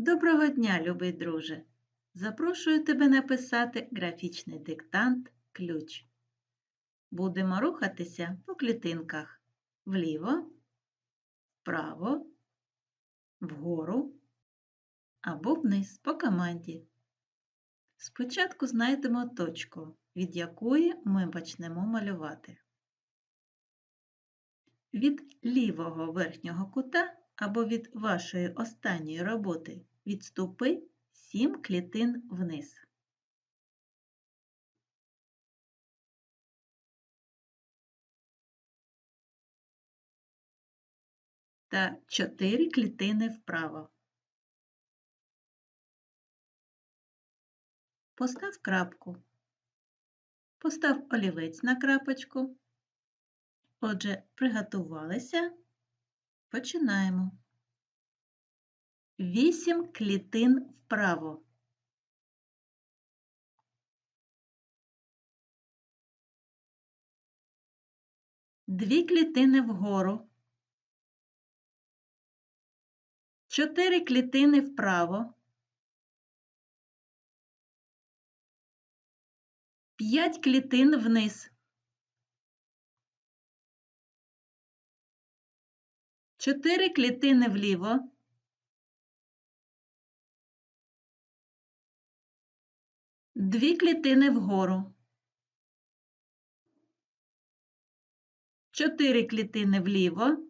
Доброго дня, любий друже! Запрошую тебе написати графічний диктант ключ. Будемо рухатися по клітинках вліво, вправо, вгору або вниз по команді. Спочатку знайдемо точку, від якої ми почнемо малювати. Від лівого верхнього кута або від вашої останньої роботи відступи 7 клітин вниз. Та 4 клітини вправо. Постав крапку. Постав олівець на крапочку. Отже, приготувалися. Починаємо. Вісім клітин вправо. Дві клітини вгору. Чотири клітини вправо. П'ять клітин вниз. Чотири клітини вліво. Дві клітини вгору. Чотири клітини вліво.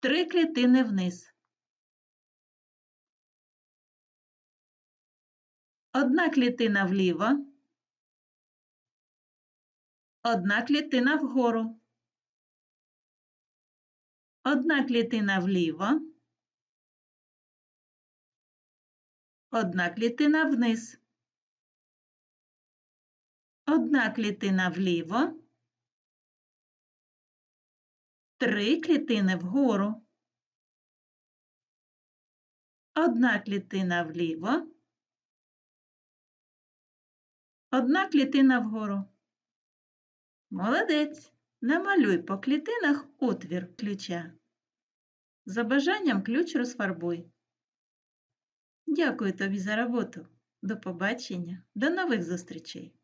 Три клітини вниз. Одна клітина вліво. Одна клітина вгору. Одна клітина вліво. Одна клітина вниз. Одна клітина вліво. Три клітини вгору. Одна клітина вліво. Одна клітина вгору. Молодець. Намалюй по клітинах отвір ключа. За бажанням ключ розфарбуй. Дякую тобі за роботу. До побачення, до нових зустрічей!